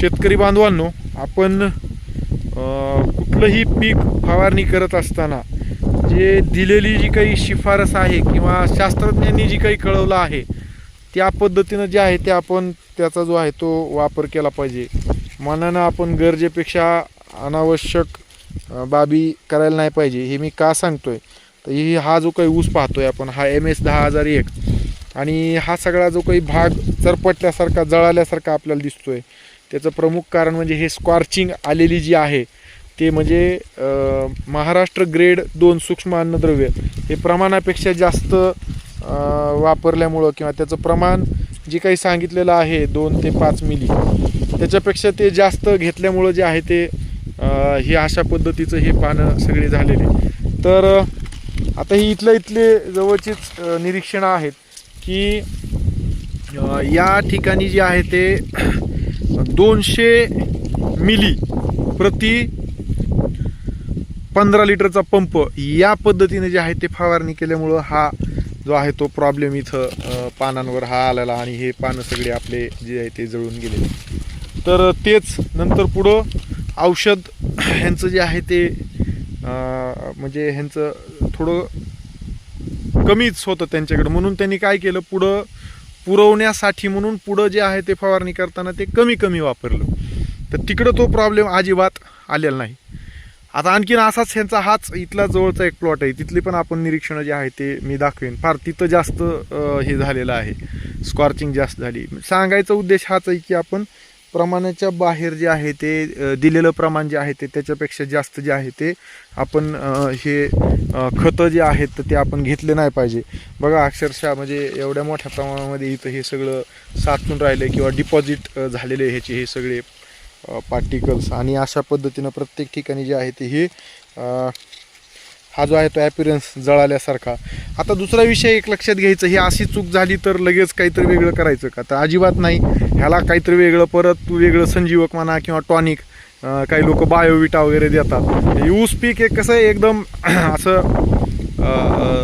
शेतकरी बांधवांनो आपण कुठलंही पीक फवारणी करत असताना जे दिलेली जी काही शिफारस आहे किंवा शास्त्रज्ञांनी जी काही कळवलं आहे त्या पद्धतीनं जे आहे ते आपण त्याचा जो आहे तो वापर केला पाहिजे. मनानं आपण गरजेपेक्षा अनावश्यक बाबी करायला नाही पाहिजे हे मी का सांगतोय? तर ही हा जो काही ऊस पाहतोय आपण हा एम एस दहा हजार एक. आणि हा सगळा जो काही भाग चरपटल्यासारखा जळाल्यासारखा आपल्याला दिसतोय. त्याचं प्रमुख कारण म्हणजे हे स्कॉर्चिंग आलेली जी आहे ते म्हणजे महाराष्ट्र ग्रेड दोन सूक्ष्म अन्नद्रव्य. हे प्रमाणापेक्षा जास्त वापरल्यामुळं किंवा त्याचं प्रमाण जे काही सांगितलेलं आहे दोन ते पाच मिली त्याच्यापेक्षा ते जास्त घेतल्यामुळं जे आहे ते हे अशा पद्धतीचं हे पानं सगळे झालेले. तर आता ही इथल्या इथले जवळचीच निरीक्षणं आहेत की या ठिकाणी जे आहे ते दोनशे मिली प्रति पंधरा लिटरचा पंप या पद्धतीने जे आहे ते फवारणी केल्यामुळं हा जो आहे तो प्रॉब्लेम इथं पानांवर हा आलेला आणि हे पानं सगळे आपले जे आहे ते जळून गेले. तर तेच नंतर पुढं औषध ह्यांचं जे आहे ते म्हणजे ह्यांचं थोडं कमीच होतं त्यांच्याकडं. म्हणून त्यांनी काय केलं पुढं पुरवण्यासाठी म्हणून पुढं जे आहे ते फवारणी करताना ते कमी कमी वापरलं. तर तिकडं तो प्रॉब्लेम अजिबात आलेला नाही. आता आणखीन असाच ह्यांचा हाच इथला जवळचा एक प्लॉट आहे. तिथली पण आपण निरीक्षणं जे आहे ते मी दाखवेन. फार तिथं जास्त हे झालेलं आहे. स्कॉर्चिंग जास्त झाली. सांगायचा उद्देश हाच आहे की आपण प्रमाणाच्या बाहेर जे आहे ते दिलेलं प्रमाण जे आहे ते त्याच्यापेक्षा जास्त जे आहे ते आपण हे खतं जे आहेत तर ते आपण घेतले नाही पाहिजे. बघा अक्षरशः म्हणजे एवढ्या मोठ्या प्रमाणामध्ये इथं हे सगळं साचून राहिलं किंवा डिपॉझिट झालेले ह्याचे हे सगळे पार्टिकल्स आणि अशा पद्धतीनं प्रत्येक ठिकाणी जे आहे ते हे हा जो आहे तो ॲपिरन्स जळाल्यासारखा. आता दुसरा विषय एक लक्षात घ्यायचं ही अशी चूक झाली तर लगेच काहीतरी वेगळं करायचं का? तर अजिबात नाही. ह्याला काहीतरी वेगळं परत वेगळं संजीवक म्हणा किंवा टॉनिक काही लोक बायोविटा वगैरे देतात. यूज पीक एक कसं आहे एकदम असं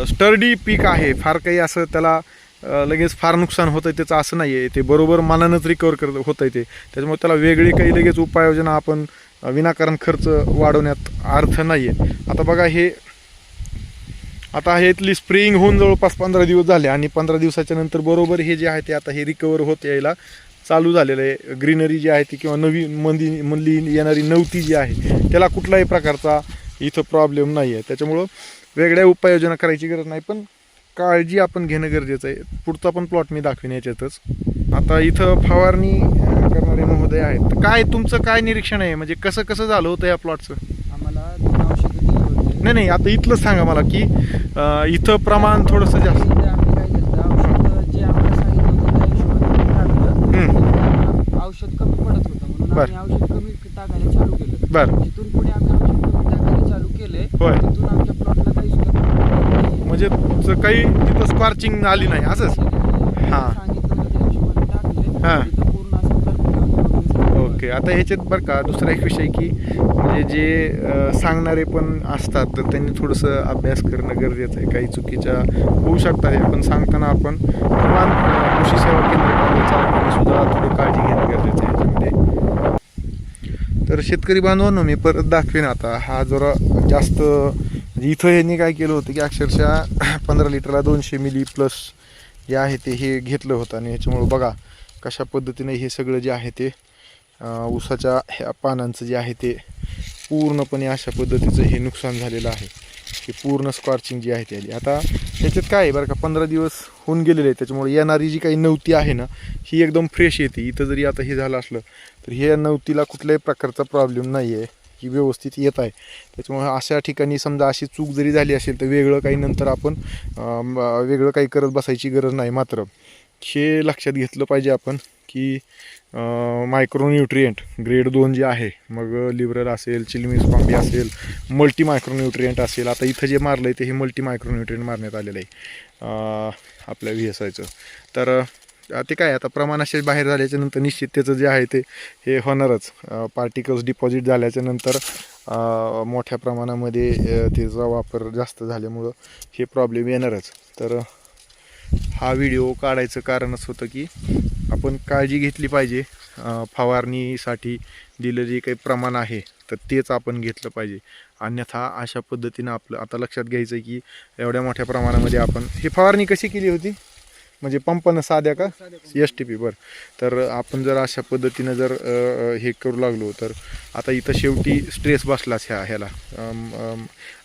स्टर्डी पीक आहे. फार काही असं त्याला लगेच फार नुकसान होतं आहे त्याचं असं नाही आहे ते बरोबर मानानंच रिकवर करत होतं आहे ते. त्याच्यामुळे त्याला वेगळी काही लगेच उपाययोजना आपण विनाकारण खर्च वाढवण्यात अर्थ नाही आहे आता बघा हे आता हे इथली स्प्रेइंग होऊन जवळपास पंधरा दिवस झाले आणि पंधरा दिवसाच्या नंतर बरोबर हे जे आहे ते आता हे रिकवर होत यायला चालू झालेलं आहे. ग्रीनरी जी आहे ती किंवा नवी मंदी मधली येणारी नवती जी आहे त्याला कुठलाही प्रकारचा इथं प्रॉब्लेम नाही आहे. त्याच्यामुळं वेगळ्या उपाययोजना करायची गरज नाही पण काळजी आपण घेणं गरजेचं आहे. पुढचा पण प्लॉट मी दाखवीन याच्यातच. आता इथं फवारणी करणारे महोदय आहेत. तर काय तुमचं काय निरीक्षण आहे? म्हणजे कसं कसं झालं होतं या प्लॉटचं आम्हाला दोन औषधं दिली होती नाही नाही आता इथलं सांगा मला की इथं प्रमाण थोडंसं जास्त केलं औषध कमी पडत होतं म्हणून. आम्ही औषध कमी टाकायला चालू केलं बरं तिथून पुढे आम्ही औषध कमी टाकायला चालू केले होय. तिथून आमच्या प्लॉटला काही सुद्धा. म्हणजे काही तिथं स्कॉर्चिंग आली नाही असंच हां. सांगितलं होतं त्या हिशोबाने टाकले हां. तिथं पूर्ण असं perfect ओके आता ह्याच्यात बरं का दुसरा एक विषय की म्हणजे जे सांगणारे पण असतात तर त्यांनी थोडंसं अभ्यास करणं गरजेचं आहे. काही चुकीच्या होऊ शकतात हे पण सांगताना आपण किमान कृषी सेवा केंद्र चालवताना सुद्धा थोडी काळजी घेणं गरजेचं आहे ह्याच्यामध्ये. तर शेतकरी बांधवांनो मी परत दाखवेन आता. हा जरा जास्त म्हणजे इथं ह्यांनी काय केलं होतं की अक्षरशः पंधरा लिटरला दोनशे मिली प्लस जे आहे ते हे घेतलं होतं. आणि ह्याच्यामुळं बघा कशा पद्धतीने हे सगळं जे आहे ते ऊसाच्या ह्या पानांचं जे आहे ते पूर्णपणे अशा पद्धतीचं हे नुकसान झालेलं आहे. की पूर्ण स्कॉर्चिंग जी आहे ती आली. आता त्याच्यात काय आहे बरं का पंधरा दिवस होऊन गेलेले आहे त्याच्यामुळे येणारी जी काही नवती आहे ना ही एकदम फ्रेश येते. इथं जरी आता हे झालं असलं तर ह्या नवतीला कुठल्याही प्रकारचा प्रॉब्लेम नाही आहे ही व्यवस्थित येत आहे. त्याच्यामुळे अशा ठिकाणी समजा अशी चूक जरी झाली असेल तर वेगळं काही नंतर आपण वेगळं काही करत बसायची गरज नाही मात्र. हे लक्षात घेतलं पाहिजे आपण. की मायक्रोन्युट्रियंट ग्रेड दोन जे आहे मग लिबरल असेल चिलमिस पांबी असेल मल्टी मायक्रोन्युट्रियंट असेल. आता इथं जे मारलं आहे ते हे मल्टी मायक्रोन्युट्रियंट मारण्यात आलेलं आहे आपल्या व्ही एस आयचं तर ते काय आता प्रमाणाशी बाहेर झाल्याच्यानंतर निश्चित त्याचं जे आहे ते हे होणारच. पार्टिकल्स डिपॉझिट झाल्याच्यानंतर मोठ्या प्रमाणामध्ये त्याचा वापर जास्त झाल्यामुळं हे प्रॉब्लेम येणारच. तर हा व्हिडिओ काढायचं कारणच होतं की आपण काळजी घेतली पाहिजे. फवारणीसाठी दिलं जे काही प्रमाण आहे तर तेच आपण घेतलं पाहिजे. अन्यथा अशा पद्धतीनं आपलं आता लक्षात घ्यायचं आहे की एवढ्या मोठ्या प्रमाणामध्ये आपण ही फवारणी कशी केली होती? म्हणजे पंपानं साध्या का? एस टी पी बरं. तर आपण जर अशा पद्धतीनं जर हे करू लागलो तर आता इथं शेवटी स्ट्रेस बसलाच ह्या ह्याला.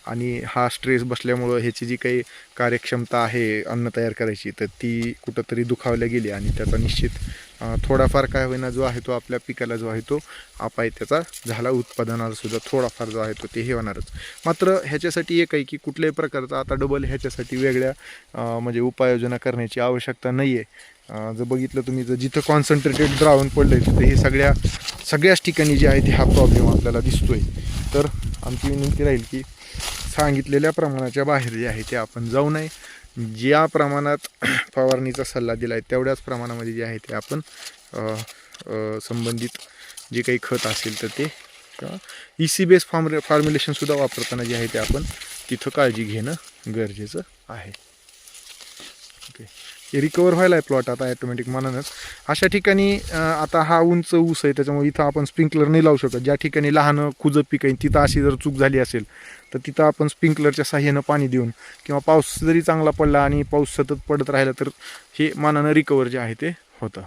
आणि हा स्ट्रेस बसल्यामुळं ह्याची जी काही कार्यक्षमता आहे अन्न तयार करायची तर ती कुठंतरी दुखावल्या गेली आणि त्याचा निश्चित थोडाफार काय होईना जो आहे तो आपल्या पिकाला जो आहे तो अपाय त्याचा झाला उत्पादनाला सुद्धा थोडाफार जो आहे तो ते हे होणारच. मात्र ह्याच्यासाठी एक आहे की कुठल्याही प्रकारचा आता डबल ह्याच्यासाठी वेगळ्या म्हणजे उपाययोजना करण्याची आवश्यकता नाही आहे जर बघितलं तुम्ही जर जिथं कॉन्सन्ट्रेटेड द्रावण पडलं आहे तिथे हे सगळ्या सगळ्याच ठिकाणी जे आहे ते हा प्रॉब्लेम आपल्याला दिसतो आहे तर आमची विनंती राहील की सांगितलेल्या प्रमाणाच्या बाहेर जे आहे ते आपण जाऊ नये. ज्या प्रमाणात फवारणीचा सल्ला दिला आहे तेवढ्याच प्रमाणामध्ये जे आहे ते आपण संबंधित जे काही खत असेल तर ते ई सी बेस फॉर्म फॉर्म्युलेशनसुद्धा वापरताना जे आहे ते आपण तिथं काळजी घेणं गरजेचं आहे. ओके रिकवर व्हायला आहे प्लॉट आता ॲटोमॅटिक मनानंच. अशा ठिकाणी आता हा उंच ऊस आहे त्याच्यामुळे इथं आपण स्प्रिंकलर नाही लावू शकत. ज्या ठिकाणी लहान खुजं पीक आहे तिथं अशी जर चूक झाली असेल तर तिथं आपण स्प्रिंकलरच्या साह्यानं पाणी देऊन किंवा पाऊस जरी चांगला पडला आणि पाऊस सतत पडत राहिला तर हे मानानं रिकवर जे आहे ते होतं.